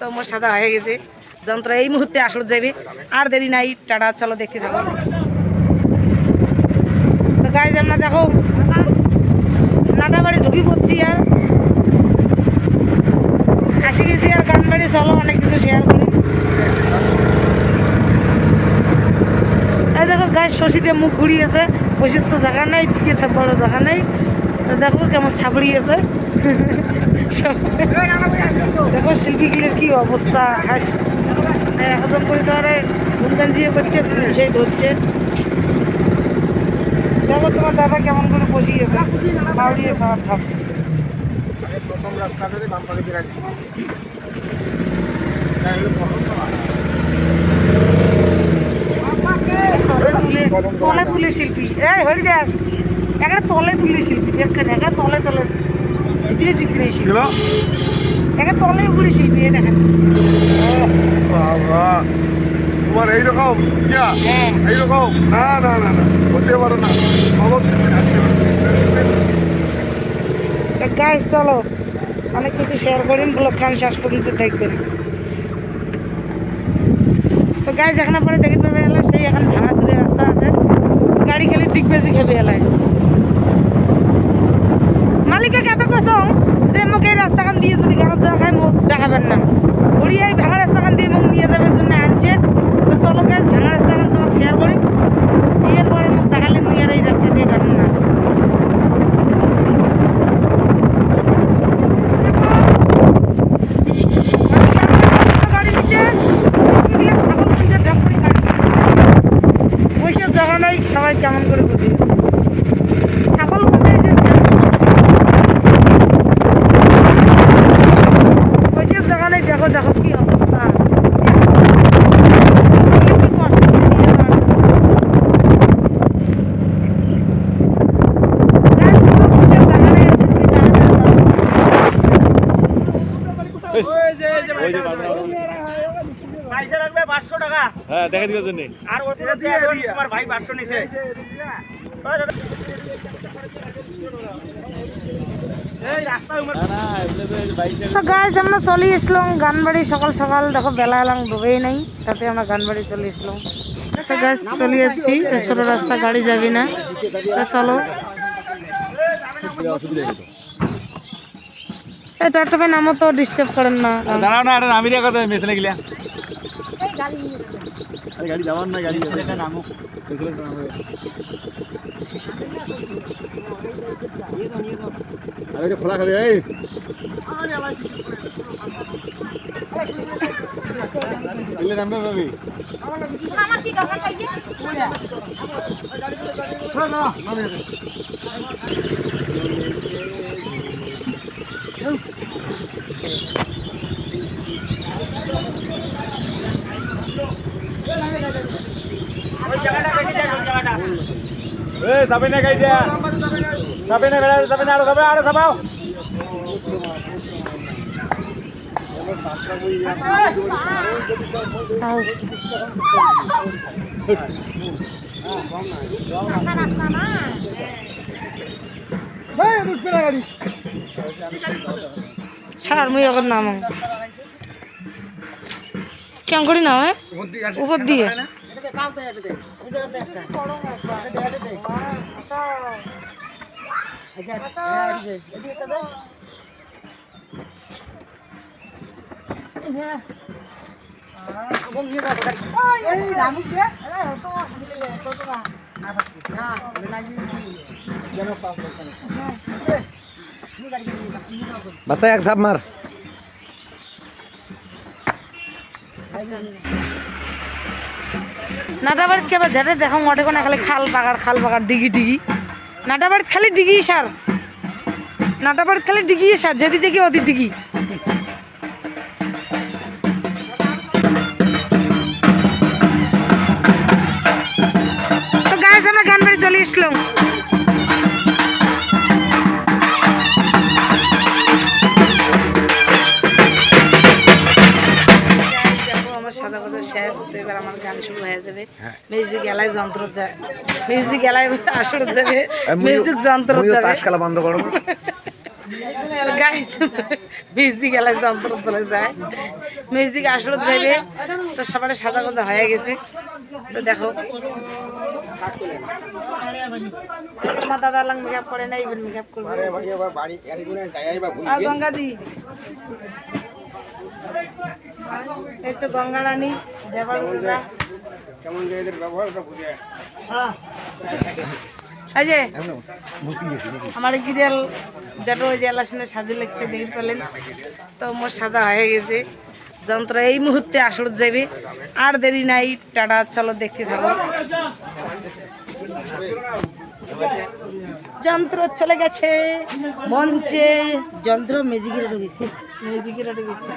তো মোর সাদা হয়ে গেছে। যন্ত্র এই মুহূর্তে আসর যাবে। আর দেরি নাই, টাটা, চলো দেখতে যাব তো গাড়ি আমরা দেখো নাটা বাড়ি ঢুকি পড়ছি আর আসে গেছি আর গান বাড়ি, চলো অনেক কিছু শেয়ার করি। দেখো গাছ শশীতে মুখ ঘুরিয়েছে বসে তো জায়গা নেই টিকে থাকবার জায়গা নেই। দেখো কেমন ছাপড়িয়েছে দেখো শিল্পীগুলোর কি অবস্থা? হাস এখন করে ধরে ঘুমগান দিয়ে করছে সেই ধরছে। দেখো তোমার দাদা কেমন করে রাখছি তলে তুলে শিল্পী। এই হরিদাস একটা তলে তুলে শিল্পী। দেখেন একটা তলে তলে তলে উপরে শিল্পী দেখেন। বাবা। তোমার এইরকম? ইয়া? হ্যাঁ। এইরকম? না না না না। হতে পারে না। অবশ্যই। গাইস চলো। অনেক কিছু শেয়ার করেন ব্লগ খান শেষ পর্যন্ত দেখবেন। তো গাইস এখানে পরে দেখে পেবে সেই এখন ভাঙা চুরি রাস্তা আছে। গাড়ি খেলে ঠিক বেশি খেবে এলাই মালিকে কত কছ যে মোক এই রাস্তাখান দিয়ে যদি গাড়ত যাওয়া দেখাবেন না। এই ভাঙা রাস্তাখান দিয়ে মোক নিয়ে যাবে জন্য আনছে। তো চলো গাইস, ভাঙা রাস্তাখান তোমাকে শেয়ার করি। এরপরে মোক দেখালে মুই আর এই রাস্তা দিয়ে গাড়ি না আসে। সবাই কেমন করে বুঝি ছাগল কোথায় যে বসে জায়গা নাই দেখো দেখো কি অবস্থা। হ্যাঁ দেখা দিবে জন্য। আর ওতে তোমার ভাই পাঁচশো নিছে। উমর তো গাছ আমরা চলে আসলাম গানবাড়ি সকাল সকাল। দেখো বেলা এলাম ডুবেই নাই। তাতে আমরা গানবাড়ি চলে আসলাম। তো গাছ চলে যাচ্ছি ছোট রাস্তা গাড়ি যাবি না। তো চলো। এই টপে নামও তো ডিস্টার্ব করেন না। দাঁড়াও না এটা নামি রেখা তো গিলা গাড়ি যাওয়ার না গাড়ি নামো। আরে এটা খোলা খালি এই। দিলে নামবে ভাবি। ওই জায়গাটা দেখে যান ওই জায়গাটা এই যাবে না গাড়িটা যাবে না যাবে না আরও যাবে আরও যাবাও তাও সার মুই এখন নাম কেমন করি নাম হ্যাঁ উপর দিয়ে। বাচ্চা এক ঝাপ মার নাটা বাড়িত কেবা ঝেটে দেখো মঠে কোনো খালি খাল পাকার খাল পাকার ডিগি ডিগি। নাটাবাড়িত খালি ডিগি সার নাটাবাড়িত খালি ডিগি সার যেদি দেখি অতি ডিগি। তো গাছ আমরা গান বাড়ি চলে আসলাম সাদা কথা শেষ তো এবার আমার গান শুরু হয়ে যাবে। মিউজিক এলাই যন্ত্র যায় মিউজিক এলাই আসর যাবে মিউজিক যন্ত্র যাবে। বন্ধ করো। মিউজিক এলাকায় যন্ত্র তোলে যায়। মিউজিক আসলে যাইবে তো সবার সাদা কথা হয়ে গেছে। তো দেখো। তোমার দাদা লাং মেকআপ করে না ইভেন মেকআপ করবে। এই তো গঙ্গা রানী দেবার দাদা কেমন যে এদের ব্যবহারটা বুঝে। এই যে আমার গিরিয়াল যেটা ওই যে এলাসনে সাজে লাগছে দেখে পেলেন তো মোর সাজা হয়ে গেছে। যন্ত্র এই মুহূর্তে আসর যাবে আর দেরি নাই টাটা চলো দেখতে থাকো। যন্ত্র চলে গেছে। মঞ্চে যন্ত্র মেজিকের ঢুকেছে। মেজিকের ঢুকেছে